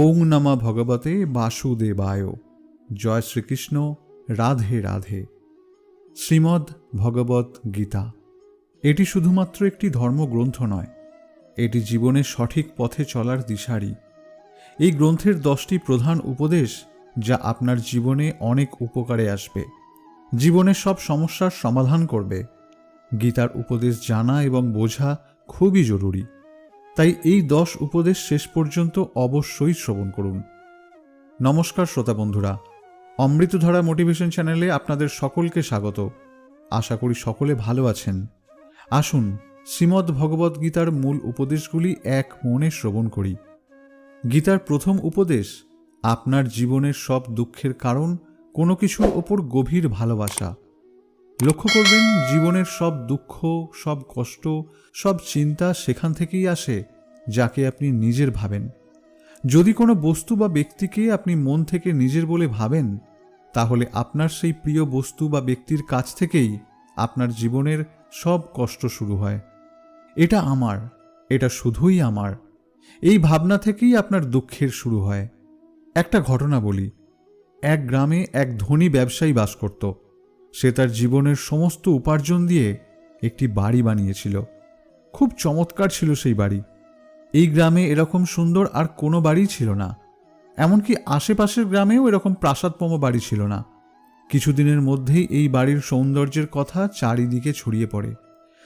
ওং নমা ভগবতে বাসুদেবায়। জয় শ্রীকৃষ্ণ। রাধে রাধে। শ্রীমদ্ ভগবত গীতা। এটি শুধুমাত্র একটি ধর্মগ্রন্থ নয়, এটি জীবনের সঠিক পথে চলার দিশারি। এই গ্রন্থের দশটি প্রধান উপদেশ যা আপনার জীবনে অনেক উপকারে আসবে। জীবনের সব সমস্যার সমাধান করবে। গীতার উপদেশ জানা এবং বোঝা খুবই জরুরি। তাই এই দশ উপদেশ শেষ পর্যন্ত অবশ্যই শ্রবণ করুন। নমস্কার শ্রোতা বন্ধুরা, অমৃতধারা মোটিভেশন চ্যানেলে আপনাদের সকলকে স্বাগত। আশা করি সকলে ভালো আছেন। আসুন শ্রীমদ্ ভগবদ্ গীতার মূল উপদেশগুলি এক মনে শ্রবণ করি। গীতার প্রথম উপদেশ, আপনার জীবনের সব দুঃখের কারণ, কোনো কিছুর ওপর গভীর ভালোবাসা। লক্ষ্য করবেন, জীবনের সব দুঃখ, সব কষ্ট, সব চিন্তা সেখান থেকেই আসে, যাকে আপনি নিজের ভাবেন। যদি কোনো বস্তু বা ব্যক্তিকে আপনি মন থেকে নিজের বলে ভাবেন, তাহলে আপনার সেই প্রিয় বস্তু বা ব্যক্তির কাছ থেকেই আপনার জীবনের সব কষ্ট শুরু হয়। এটা আমার, এটা শুধুই আমার। এই ভাবনা থেকেই আপনার দুঃখের শুরু হয়। একটা ঘটনা বলি। এক গ্রামে এক ধনী ব্যবসায়ী বাস করত। সে তার জীবনের সমস্ত উপার্জন দিয়ে একটি বাড়ি বানিয়েছিল। খুব চমৎকার ছিল সেই বাড়ি। এই গ্রামে এরকম সুন্দর আর কোনো বাড়ি ছিল না। এমনকি আশেপাশের গ্রামেও এরকম প্রাসাদপম বাড়ি ছিল না। কিছুদিনের মধ্যেই এই বাড়ির সৌন্দর্যের কথা চারিদিকে ছড়িয়ে পড়ে।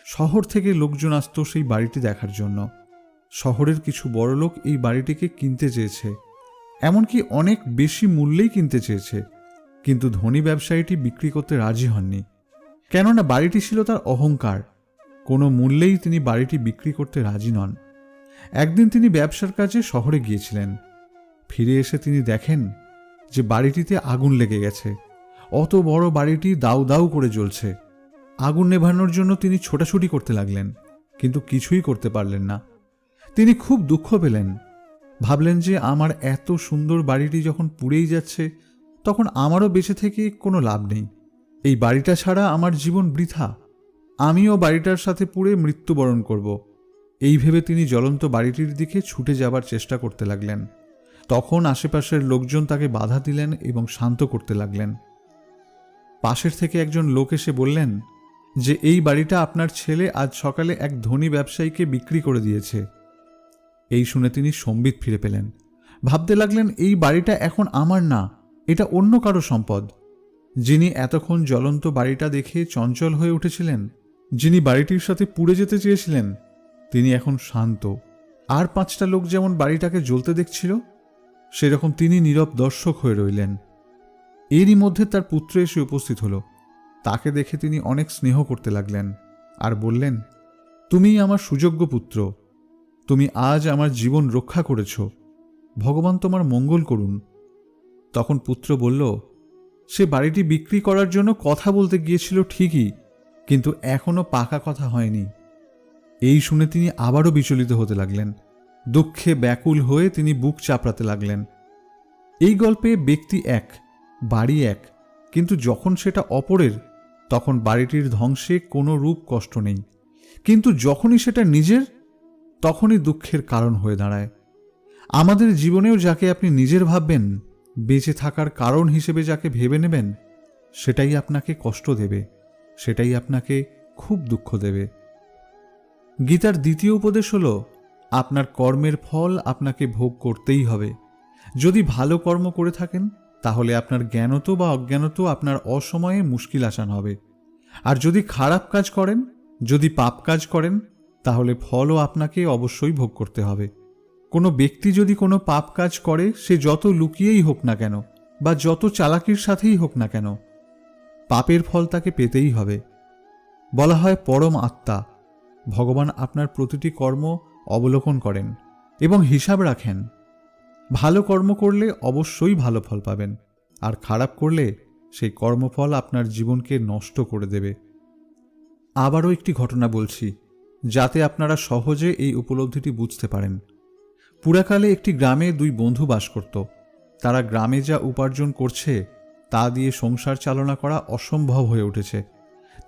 শহর থেকে লোকজন আসতো সেই বাড়িটি দেখার জন্য। শহরের কিছু বড়লোক এই বাড়িটিকে কিনতে চেয়েছে। এমনকি অনেক বেশি মূল্যেই কিনতে চেয়েছে। কিন্তু ধনী ব্যবসায়ীটি বিক্রি করতে রাজি হননি। কেননা বাড়িটি ছিল তার অহংকার। কোনো মূল্যেই তিনি বাড়িটি বিক্রি করতে রাজি নন। একদিন তিনি ব্যবসার কাজে শহরে গিয়েছিলেন। ফিরে এসে তিনি দেখেন যে বাড়িটিতে আগুন লেগে গেছে। অত বড় বাড়িটি দাউ দাউ করে জ্বলছে। আগুন নেভানোর জন্য তিনি ছোটাছুটি করতে লাগলেন, কিন্তু কিছুই করতে পারলেন না। তিনি খুব দুঃখ পেলেন। ভাবলেন যে আমার এত সুন্দর বাড়িটি যখন পুড়েই যাচ্ছে তখন আমারও বেঁচে থেকে কোনো লাভ নেই। এই বাড়িটা ছাড়া আমার জীবন বৃথা। আমিও বাড়িটার সাথে পুড়ে মৃত্যুবরণ করব। এই ভেবে তিনি জ্বলন্ত বাড়িটির দিকে ছুটে যাবার চেষ্টা করতে লাগলেন। তখন আশেপাশের লোকজন তাকে বাধা দিলেন এবং শান্ত করতে লাগলেন। পাশের থেকে একজন লোক এসে বললেন যে, এই বাড়িটা আপনার ছেলে আজ সকালে এক ধনী ব্যবসায়ীকে বিক্রি করে দিয়েছে। এই শুনে তিনি সম্বিত ফিরে পেলেন। ভাবতে লাগলেন, এই বাড়িটা এখন আমার না। এটা অন্য কারও সম্পদ। যিনি এতক্ষণ জ্বলন্ত বাড়িটা দেখে চঞ্চল হয়ে উঠেছিলেন, যিনি বাড়িটির সাথে পুড়ে যেতে চেয়েছিলেন, তিনি এখন শান্ত। আর পাঁচটা লোক যেমন বাড়িটাকে জ্বলতে দেখছিল, সেরকম তিনি নীরব দর্শক হয়ে রইলেন। এরই মধ্যে তার পুত্র এসে উপস্থিত হলো। তাকে দেখে তিনি অনেক স্নেহ করতে লাগলেন আর বললেন তুমিই আমার সুযোগ্য পুত্র। তুমি আজ আমার জীবন রক্ষা করেছ। ভগবান তোমার মঙ্গল করুন। তখন পুত্র বলল, সে বাড়িটি বিক্রি করার জন্য কথা বলতে গিয়েছিল ঠিকই, কিন্তু এখনও পাকা কথা হয়নি। এই শুনে তিনি আবারও বিচলিত হতে লাগলেন। দুঃখে ব্যাকুল হয়ে তিনি বুক চাপড়াতে লাগলেন। এই গল্পে ব্যক্তি এক, বাড়ি এক, কিন্তু যখন সেটা অপরের, তখন বাড়িটির ধ্বংসে কোনো রূপ কষ্ট নেই। কিন্তু যখনই সেটা নিজের, তখনই দুঃখের কারণ হয়ে দাঁড়ায়। আমাদের জীবনেও যাকে আপনি নিজের ভাববেন বেঁচে থাকার কারণ হিসেবে যাকে ভেবে নেবেন, সেটাই আপনাকে কষ্ট দেবে, সেটাই আপনাকে খুব দুঃখ দেবে। গীতার দ্বিতীয় উপদেশ হল, আপনার কর্মের ফল আপনাকে ভোগ করতেই হবে। যদি ভালো কর্ম করে থাকেন, তাহলে আপনার জ্ঞানত বা অজ্ঞানত আপনার অসময়ে মুশকিল আসান হবে। আর যদি খারাপ কাজ করেন, যদি পাপ কাজ করেন, তাহলে ফলও আপনাকে অবশ্যই ভোগ করতে হবে। কোনো ব্যক্তি যদি কোনো পাপ কাজ করে, সে যত লুকিয়েই হোক না কেন, বা যত চালাকির সাথেই হোক না কেন, পাপের ফল তাকে পেতেই হবে। বলা হয় পরম আত্মা। ভগবান আপনার প্রতিটি কর্ম অবলোকন করেন এবং হিসাব রাখেন। ভালো কর্ম করলে অবশ্যই ভালো ফল পাবেন, আর খারাপ করলে সেই কর্মফল আপনার জীবনকে নষ্ট করে দেবে। আবারও একটি ঘটনা বলছি, যাতে আপনারা সহজে এই উপলব্ধিটি বুঝতে পারেন। পুরাকালে একটি গ্রামে দুই বন্ধু বাস করত। তারা গ্রামে যা উপার্জন করছে, তা দিয়ে সংসার চালনা করা অসম্ভব হয়ে উঠেছে।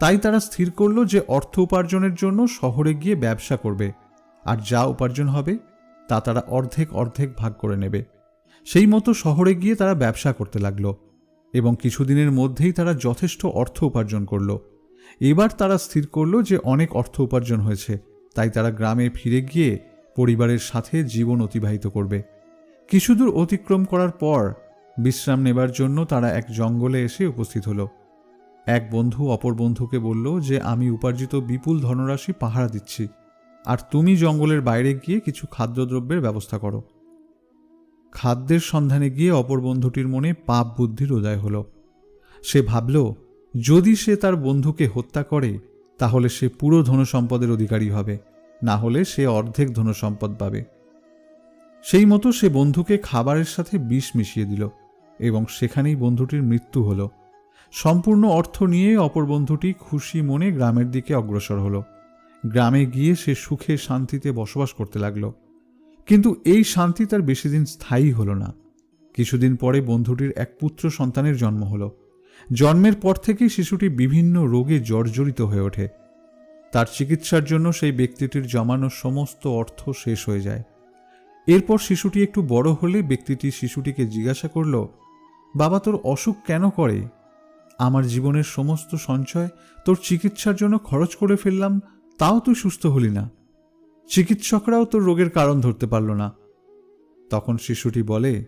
তাই তারা স্থির করল যে অর্থ উপার্জনের জন্য শহরে গিয়ে ব্যবসা করবে। আর যা উপার্জন হবে, তা তারা অর্ধেক অর্ধেক ভাগ করে নেবে। সেই মতো শহরে গিয়ে তারা ব্যবসা করতে লাগল এবং কিছুদিনের মধ্যেই তারা যথেষ্ট অর্থ উপার্জন করল। এবার তারা স্থির করল যে অনেক অর্থ উপার্জন হয়েছে। তাই তারা গ্রামে ফিরে গিয়ে পরিবারের সাথে জীবন অতিবাহিত করবে। কিছুদূর অতিক্রম করার পর বিশ্রাম নেবার জন্য তারা এক জঙ্গলে এসে উপস্থিত হলো। এক বন্ধু অপর বন্ধুকে বলল যে, আমি উপার্জিত বিপুল ধনরাশি পাহারা দিচ্ছি, আর তুমি জঙ্গলের বাইরে গিয়ে কিছু খাদ্যদ্রব্যের ব্যবস্থা করো খাদ্যের সন্ধানে গিয়ে অপর বন্ধুটির মনে পাপ বুদ্ধির উদয় হলো। সে ভাবল, যদি সে তার বন্ধুকে হত্যা করে, তাহলে সে পুরো ধনসম্পদের অধিকারী হবে। না হলে সে অর্ধেক ধনসম্পদ পাবে। সেই মতো সে বন্ধুকে খাবারের সাথে বিষ মিশিয়ে দিল এবং সেখানেই বন্ধুটির মৃত্যু হলো। সম্পূর্ণ অর্থ নিয়ে অপর বন্ধুটি খুশি মনে গ্রামের দিকে অগ্রসর হলো। গ্রামে গিয়ে সে সুখে শান্তিতে বসবাস করতে লাগল। কিন্তু এই শান্তি তার বেশি দিন স্থায়ী হলো না। কিছুদিন পরে বন্ধুটির এক পুত্র সন্তানের জন্ম হলো। জন্মের পর থেকেই শিশুটি বিভিন্ন রোগে জর্জরিত হয়ে ওঠে। তার চিকিৎসার জন্য সেই ব্যক্তিটির জমানো সমস্ত অর্থ শেষ হয়ে যায়। এরপর শিশুটি একটু বড় হলে ব্যক্তিটি শিশুটিকে জিজ্ঞাসা করল, বাবা, তোর অসুখ কেন করে? আমার জীবনের সমস্ত সঞ্চয় তোর চিকিৎসার জন্য খরচ করে ফেললাম, তাও তুই সুস্থ হলি না। চিকিৎসকরাও তোর রোগের কারণ ধরতে পারল না। তখন শিশুটি বলে,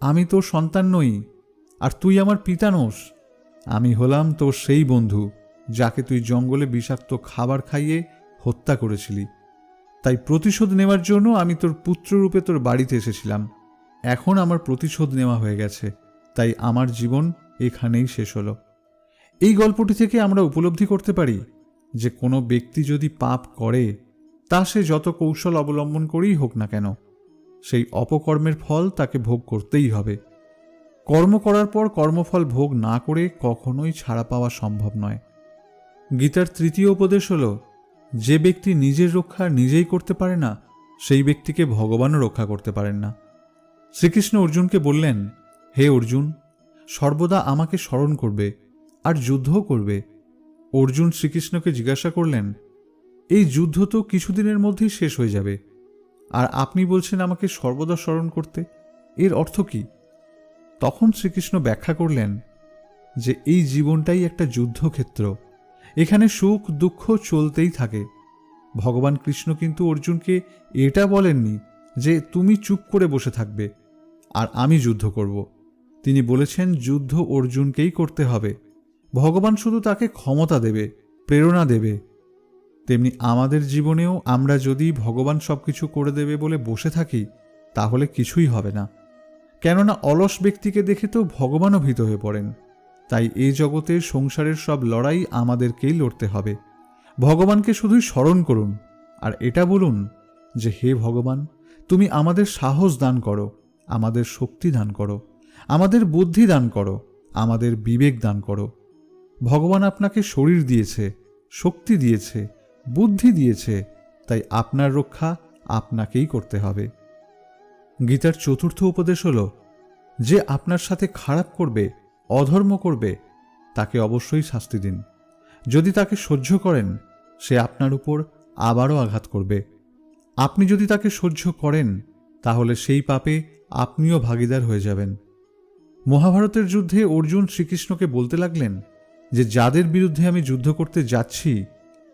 আমি তোর সন্তান নই, আর তুই আমার পিতা নোস। আমি হলাম তোর সেই বন্ধু। যাকে তুই জঙ্গলে বিষাক্ত খাবার খাইয়ে হত্যা করেছিলি। তাই প্রতিশোধ নেওয়ার জন্য আমি তোর পুত্ররূপে তোর বাড়িতে এসেছিলাম। এখন আমার প্রতিশোধ নেওয়া হয়ে গেছে। তাই আমার জীবন এখানেই শেষ হলো। এই গল্পটি থেকে আমরা উপলব্ধি করতে পারি যে কোনো ব্যক্তি যদি পাপ করে, তা সে যত কৌশল অবলম্বন করেই হোক না কেন, সেই অপকর্মের ফল তাকে ভোগ করতেই হবে। কর্ম করার পর কর্মফল ভোগ না করে কখনোই ছাড়া পাওয়া সম্ভব নয়। গীতার তৃতীয় উপদেশ হল, যে ব্যক্তি নিজের রক্ষা নিজেই করতে পারে না, সেই ব্যক্তিকে ভগবানও রক্ষা করতে পারেন না। শ্রীকৃষ্ণ অর্জুনকে বললেন, হে অর্জুন, সর্বদা আমাকে স্মরণ করবে আর যুদ্ধও করবে। অর্জুন শ্রীকৃষ্ণকে জিজ্ঞাসা করলেন, এই যুদ্ধ তো কিছুদিনের মধ্যেই শেষ হয়ে যাবে, আর আপনি বলছেন আমাকে সর্বদা স্মরণ করতে? এর অর্থ কি? তখন শ্রীকৃষ্ণ ব্যাখ্যা করলেন যে, এই জীবনটাই একটা যুদ্ধক্ষেত্র। এখানে সুখ, দুঃখ চলতেই থাকে। ভগবান কৃষ্ণ কিন্তু অর্জুনকে এটা বলেননি যে তুমি চুপ করে বসে থাকবে, আর আমি যুদ্ধ করব। তিনি বলেছেন, যুদ্ধ অর্জুনকেই করতে হবে। ভগবান শুধু তাকে ক্ষমতা দেবে, প্রেরণা দেবে। তেমনি আমাদের জীবনেও আমরা যদি ভগবান সব কিছু করে দেবে বলে বসে থাকি, তাহলে কিছুই হবে না। কেননা অলস ব্যক্তিকে দেখে তো ভগবানও ভীত হয়ে পড়েন। তাই এই জগতের সংসারের সব লড়াই আমাদেরকেই লড়তে হবে। ভগবানকে শুধুই স্মরণ করুন, আর এটা বলুন যে, হে ভগবান, তুমি আমাদের সাহস দান করো, আমাদের শক্তি দান করো, আমাদের বুদ্ধি দান করো, আমাদের বিবেক দান করো। ভগবান আপনাকে শরীর দিয়েছে, শক্তি দিয়েছে, বুদ্ধি দিয়েছে, তাই আপনার রক্ষা আপনাকেই করতে হবে। গীতার চতুর্থ উপদেশ হল, যে আপনার সাথে খারাপ করবে অধর্ম করবে, তাকে অবশ্যই শাস্তি দিন। যদি তাকে সহ্য করেন, সে আপনার উপর আবারও আঘাত করবে। আপনি যদি তাকে সহ্য করেন, তাহলে সেই পাপে আপনিও ভাগিদার হয়ে যাবেন। মহাভারতের যুদ্ধে অর্জুন শ্রীকৃষ্ণকে বলতে লাগলেন যে, যাদের বিরুদ্ধে আমি যুদ্ধ করতে যাচ্ছি,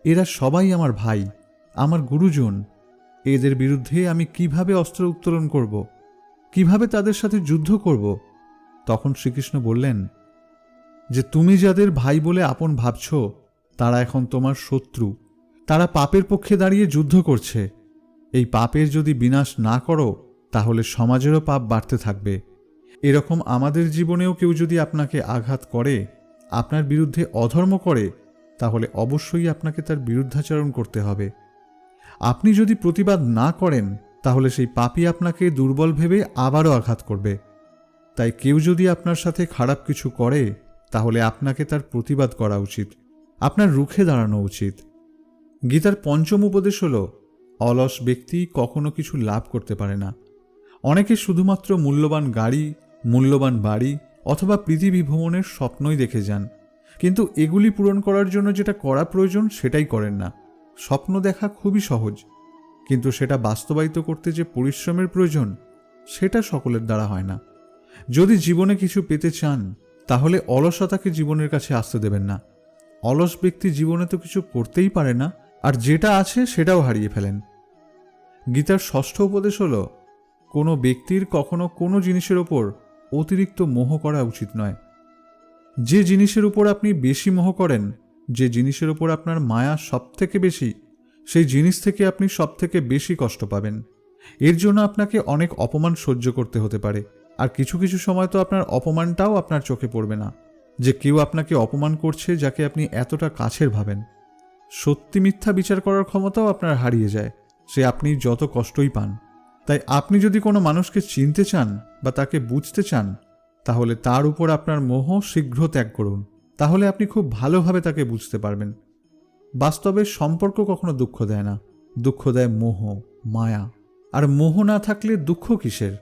এরা সবাই আমার ভাই, আমার গুরুজন। এদের বিরুদ্ধে আমি কীভাবে অস্ত্র উত্তোলন করব? কীভাবে তাদের সাথে যুদ্ধ করব? তখন শ্রীকৃষ্ণ বললেন, যে তুমি যাদের ভাই বলে আপন ভাবছ, তারা এখন তোমার শত্রু। তারা পাপের পক্ষে দাঁড়িয়ে যুদ্ধ করছে। এই পাপের যদি বিনাশ না করো, তাহলে সমাজেরও পাপ বাড়তে থাকবে। এরকম আমাদের জীবনেও কেউ যদি আপনাকে আঘাত করে, আপনার বিরুদ্ধে অধর্ম করে, তাহলে অবশ্যই আপনাকে তার বিরুদ্ধাচরণ করতে হবে। আপনি যদি প্রতিবাদ না করেন, তাহলে সেই পাপই আপনাকে দুর্বল ভেবে আবারও আঘাত করবে। তাই কেউ যদি আপনার সাথে খারাপ কিছু করে, তাহলে আপনাকে তার প্রতিবাদ করা উচিত। আপনার রুখে দাঁড়ানো উচিত। গীতার পঞ্চম উপদেশ হল, অলস ব্যক্তি কখনো কিছু লাভ করতে পারে না। অনেকে শুধুমাত্র মূল্যবান গাড়ি, মূল্যবান বাড়ি অথবা পৃথিবী ভ্রমণের স্বপ্নই দেখে যান। কিন্তু এগুলি পূরণ করার জন্য যেটা করা প্রয়োজন সেটাই করেন না। স্বপ্ন দেখা খুবই সহজ। কিন্তু সেটা বাস্তবায়িত করতে যে পরিশ্রমের প্রয়োজন, সেটা সকলের দ্বারা হয় না। যদি জীবনে কিছু পেতে চান, তাহলে অলসতাকে জীবনের কাছে আসতে দেবেন না। অলস ব্যক্তি জীবনে তো কিছু করতেই পারে না, আর যেটা আছে সেটাও হারিয়ে ফেলেন। গীতার ষষ্ঠ উপদেশ হল, কোনো ব্যক্তির কখনো কোনো জিনিসের ওপর অতিরিক্ত মোহ করা উচিত নয়। যে জিনিসের উপর আপনি বেশি মোহ করেন, যে জিনিসের উপর আপনার মায়া সব থেকে বেশি, সেই জিনিস থেকে আপনি সব থেকে বেশি কষ্ট পাবেন। এর জন্য আপনাকে অনেক অপমান সহ্য করতে হতে পারে। আর কিছু কিছু সময় তো আপনার অপমানটাও আপনার চোখে পড়বে না, যে কেউ আপনাকে অপমান করছে যাকে আপনি এতটা কাছের ভাবেন। সত্যি মিথ্যা বিচার করার ক্ষমতাও আপনার হারিয়ে যায়, সে আপনি যত কষ্টই পান। তাই আপনি যদি কোনো মানুষকে চিনতে চান বা তাকে বুঝতে চান, তাহলে তার উপর আপনার মোহ শীঘ্র ত্যাগ করুন। তাহলে আপনি খুব ভালোভাবে তাকে বুঝতে পারবেন। বাস্তবে সম্পর্ক কখনো দুঃখ দেয় না। দুঃখ দেয় মোহ, মায়া। আর মোহ না থাকলে দুঃখ কিসের?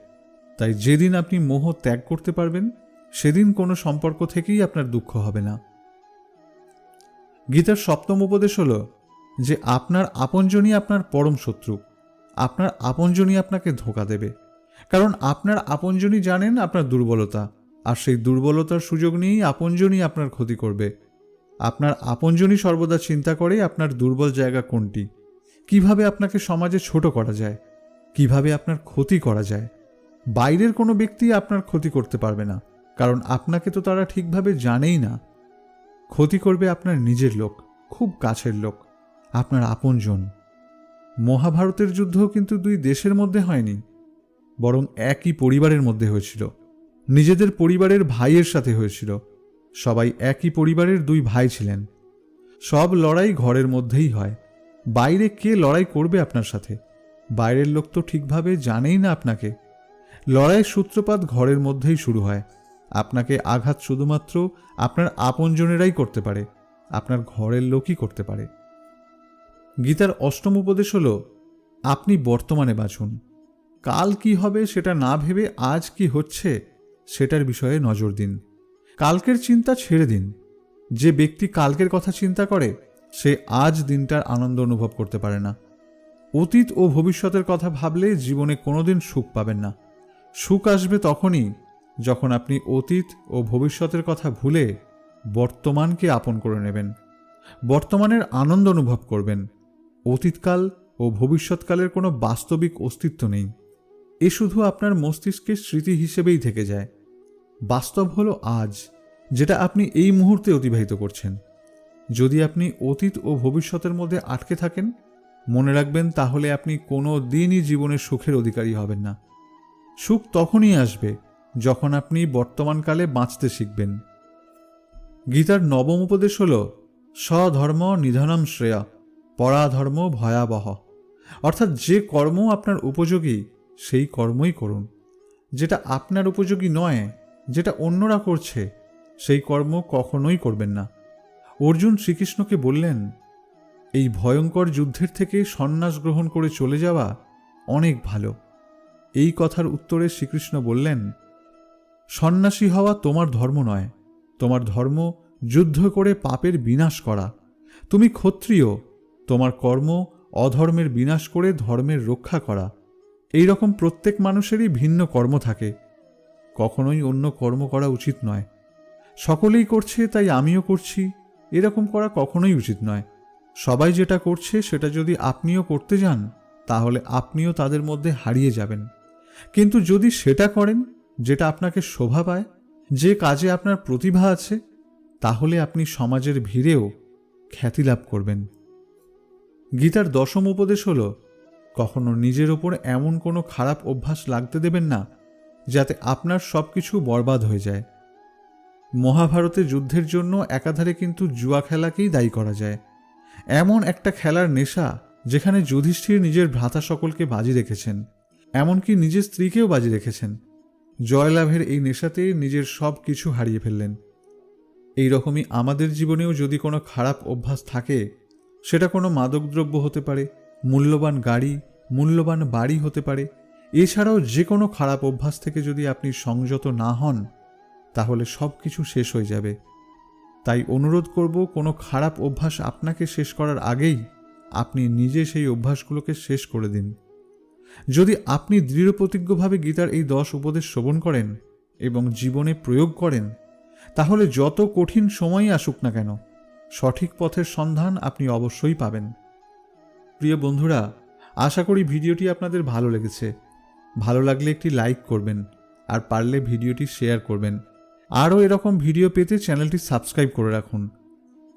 তাই যেদিন আপনি মোহ ত্যাগ করতে পারবেন, সেদিন কোনো সম্পর্ক থেকেই আপনার দুঃখ হবে না। গীতার সপ্তম উপদেশ হল যে আপনার আপনজনই আপনার পরম শত্রু। আপনার আপনজনই আপনাকে ধোকা দেবে। কারণ আপনার আপনজনই জানেন আপনার দুর্বলতা, আর সেই দুর্বলতার সুযোগ নিয়েই আপনজনই আপনার ক্ষতি করবে। আপনার আপনজনই সর্বদা চিন্তা করে আপনার দুর্বল জায়গা কোনটি, কীভাবে আপনাকে সমাজে ছোট করা যায়, কীভাবে আপনার ক্ষতি করা যায়। বাইরের কোনো ব্যক্তি আপনার ক্ষতি করতে পারবে না, কারণ আপনাকে তো তারা ঠিকভাবে জানেই না। ক্ষতি করবে আপনার নিজের লোক, খুব কাছের লোক, আপনার আপনজন। মহাভারতের যুদ্ধও কিন্তু দুই দেশের মধ্যে হয়নি, বরং একই পরিবারের মধ্যে হয়েছিল। নিজেদের পরিবারের ভাইয়ের সাথে হয়েছিল, সবাই একই পরিবারের দুই ভাই ছিলেন। সব লড়াই ঘরের মধ্যেই হয়, বাইরে কে লড়াই করবে আপনার সাথে? বাইরের লোক তো ঠিকভাবে জানেই না আপনাকে। লড়াইয়ের সূত্রপাত ঘরের মধ্যেই শুরু হয়। আপনাকে আঘাত শুধুমাত্র আপনার আপনজনেরাই করতে পারে, আপনার ঘরের লোকই করতে পারে। গীতার অষ্টম উপদেশ হল, আপনি বর্তমানে বাঁচুন। কাল কি হবে সেটা না ভেবে আজ কি হচ্ছে সেটার বিষয়ে নজর দিন। কালকের চিন্তা ছেড়ে দিন। যে ব্যক্তি কালকের কথা চিন্তা করে, সে আজ দিনটার আনন্দ অনুভব করতে পারে না। অতীত ও ভবিষ্যতের কথা ভাবলে জীবনে কোনোদিন সুখ পাবেন না। সুখ আসবে তখনই যখন আপনি অতীত ও ভবিষ্যতের কথা ভুলে বর্তমানকে আপন করে নেবেন, বর্তমানের আনন্দ অনুভব করবেন। অতীতকাল ও ভবিষ্যৎকালের কোনো বাস্তবিক অস্তিত্ব নেই। এ শুধু আপনার মস্তিষ্কের স্মৃতি হিসেবেই থেকে যায়। বাস্তব হলো আজ, যেটা আপনি এই মুহূর্তে অতিবাহিত করছেন। যদি আপনি অতীত ও ভবিষ্যতের মধ্যে আটকে থাকেন, মনে রাখবেন তাহলে আপনি কোনো দিনই জীবনের সুখের অধিকারী হবেন না। সুখ তখনই আসবে যখন আপনি বর্তমানকালে বাঁচতে শিখবেন। গীতার নবম উপদেশ হল, স্বধর্ম নিধনম শ্রেয়া, পরাধর্ম ভয়াবহ। অর্থাৎ যে কর্ম আপনার উপযোগী, সেই কর্মই করুন। যেটা আপনার উপযোগী নয়, যেটা অন্যরা করছে, সেই কর্ম কখনোই করবেন না। অর্জুন শ্রীকৃষ্ণকে বললেন, এই ভয়ঙ্কর যুদ্ধের থেকে সন্ন্যাস গ্রহণ করে চলে যাওয়া অনেক ভালো। এই কথার উত্তরে শ্রীকৃষ্ণ বললেন, সন্ন্যাসী হওয়া তোমার ধর্ম নয়। তোমার ধর্ম যুদ্ধ করে পাপের বিনাশ করা। তুমি ক্ষত্রিয়। তোমার কর্ম অধর্মের বিনাশ করে ধর্মের রক্ষা করা। এই রকম প্রত্যেক মানুষেরই ভিন্ন কর্ম থাকে। কখনোই অন্য কর্ম করা উচিত নয়। সকলেই করছে তাই আমিও করছি। এরকম করা কখনোই উচিত নয়। সবাই যেটা করছে সেটা যদি আপনিও করতে যান, তাহলে আপনিও তাদের মধ্যে হারিয়ে যাবেন। কিন্তু যদি সেটা করেন, যেটা আপনাকে শোভা পায়, যে কাজে আপনার প্রতিভা আছে, তাহলে আপনি সমাজের ভিড়েও খ্যাতি লাভ করবেন। গীতার দশম উপদেশ হল, কখনো নিজের ওপর এমন কোনো খারাপ অভ্যাস লাগতে দেবেন না, যাতে আপনার সব কিছু বরবাদ হয়ে যায়। মহাভারতে যুদ্ধের জন্য একাধারে কিন্তু জুয়া খেলাকেই দায়ী করা যায়। এমন একটা খেলার নেশা, যেখানে যুধিষ্ঠির নিজের ভ্রাতা সকলকে বাজি রেখেছেন। এমনকি নিজের স্ত্রীকেও বাজি রেখেছেন। জয়লাভের এই নেশাতে নিজের সব কিছু হারিয়ে ফেললেন। এই রকমই আমাদের জীবনেও যদি কোনো খারাপ অভ্যাস থাকে, সেটা কোনো মাদকদ্রব্য হতে পারে, মূল্যবান গাড়ি, মূল্যবান বাড়ি হতে পারে। এছাড়াও যে কোনো খারাপ অভ্যাস থেকে যদি আপনি সংযত না হন, তাহলে সব কিছু শেষ হয়ে যাবে। তাই অনুরোধ করব, কোনো খারাপ অভ্যাস আপনাকে শেষ করার আগেই আপনি নিজে সেই অভ্যাসগুলোকে শেষ করে দিন। যদি আপনি দৃঢ়প্রতিজ্ঞভাবে গীতার এই দশ উপদেশ শ্রবণ করেন এবং জীবনে প্রয়োগ করেন, তাহলে যত কঠিন সময়ই আসুক না কেন, সঠিক পথের সন্ধান আপনি অবশ্যই পাবেন। প্রিয় বন্ধুরা, আশা করি ভিডিওটি আপনাদের ভালো লেগেছে। ভালো লাগলে একটি লাইক করবেন আর পারলে ভিডিওটি শেয়ার করবেন। আরও এরকম ভিডিও পেতে চ্যানেলটি সাবস্ক্রাইব করে রাখুন।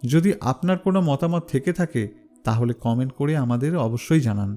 যদি আপনার কোনো মতামত থেকে থাকে, তাহলে কমেন্ট করে আমাদের অবশ্যই জানান।